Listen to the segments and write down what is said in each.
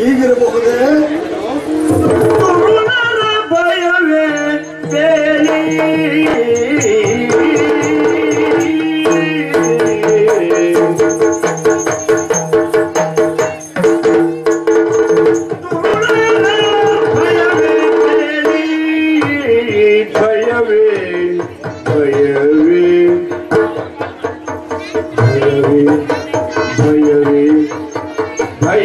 Игорь Богдан. Duruna bayar beni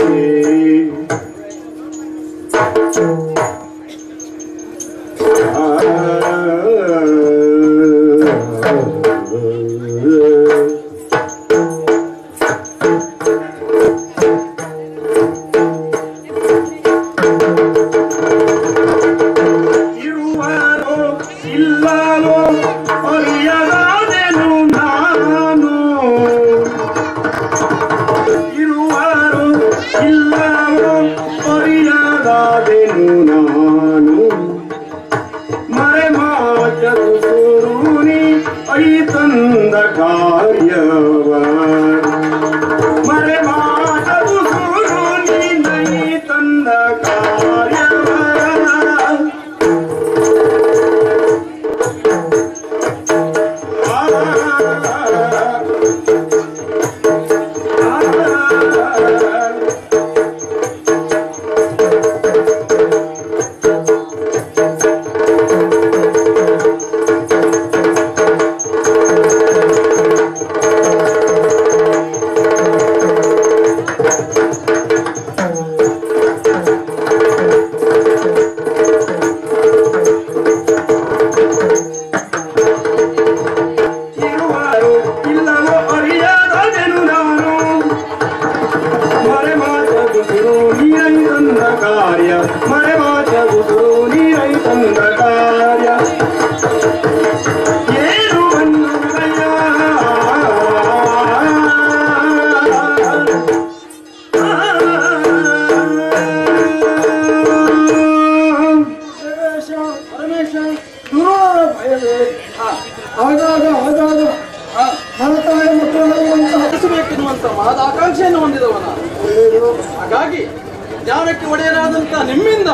Thank you. ಐ ತಂದ ಕಾರ್ಯವ ಮರೆಮಾಚರು ಸುರು ನೀ ತಂದ ಕಾರ್ಯವ ಆಗಾಗ ಆಗಾಗ ಮನತಾಯ ಮಕ್ಕಳಾಗುವಂತಹ ನಡೆಸಬೇಕೆನ್ನುವಂತ ಮಹದ ಆಕಾಂಕ್ಷೆಯನ್ನು ಹೊಂದಿದವನ ಹಾಗಾಗಿ ಜ್ಞಾನಕ್ಕೆ ಒಡೆಯರಾದಂತ ನಿಮ್ಮಿಂದ